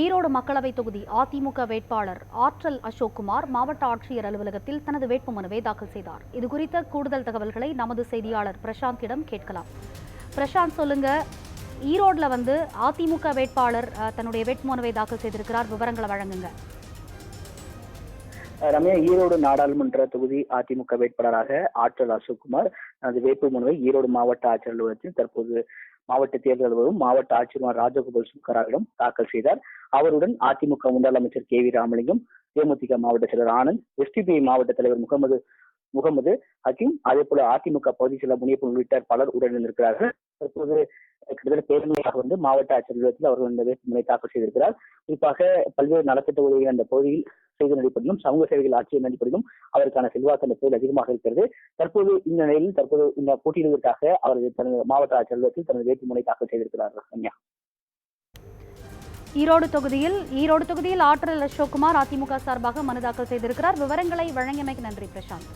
ஈரோடு மக்களவை தொகுதி அதிமுக வேட்பாளர் ஆற்றல் அசோக்குமார் மாவட்ட ஆட்சியர் அலுவலகத்தில் தனது வேட்புமனுவை தாக்கல் செய்தார். இது குறித்த கூடுதல் தகவல்களை நமது செய்தியாளர் பிரசாந்திடம் கேட்கலாம். பிரசாந்த் சொல்லுங்க. ஈரோட்ல வந்து அதிமுக வேட்பாளர் தன்னுடைய வேட்புமனுவை தாக்கல் செய்திருக்கிறார். விவரங்களை வழங்குங்க. ரம்யா ஈரோடு நாடாளுமன்ற தொகுதி அதிமுக வேட்பாளராக ஆற்றல் அசோக்குமார் தனது வேட்புமனுவை ஈரோடு மாவட்ட ஆட்சியர் அலுவலகத்தில் தற்போது மாவட்ட தேர்தல் அலுவலகம் மாவட்ட ஆட்சியர் ராஜகோபால் சுக்கராவிடம் தாக்கல் செய்தார். அவருடன் அதிமுக முன்னாள் அமைச்சர் கே வி ராமலிங்கம் தேமுதிக மாவட்ட செயலர் ஆனந்த் எஸ்டிபிஐ மாவட்ட தலைவர் முகமது முகமது ஹக்கீம் அதே போல அதிமுக பகுதி செயலர் முனியப்பன் உள்ளிட்ட பலர் உடனிருக்கிறார்கள் தற்போது கிட்டத்தட்ட பேருமையாக வந்து மாவட்ட ஆட்சியர் அலுவலகத்தில் அவர்கள் இந்த வேட்புமனை தாக்கல் செய்திருக்கிறார். குறிப்பாக பல்வேறு நலத்திட்ட உதவிகள் அந்த பகுதியில் செய்த அடிப்படையிலும் சமூக சேவைகள் ஆட்சியின் அடிப்படையிலும் அவருக்கான செல்வாக்கு அந்த பகுதியில் அதிகமாக இருக்கிறது. தற்போது இந்த நிலையில் தற்போது இந்த போட்டியிடுவதற்காக அவர் தனது மாவட்ட ஆட்சியர் அலுவலகத்தில் தனது வேட்புமனை தாக்கல் செய்திருக்கிறார் ரம்யா. ஈரோடு தொகுதியில் ஈரோடு தொகுதியில் ஆற்றல் அசோக்குமார் அதிமுக சார்பாக மனு தாக்கல் செய்திருக்கிறார். விவரங்களை வழங்கியமைக்கு நன்றி பிரசாந்த்.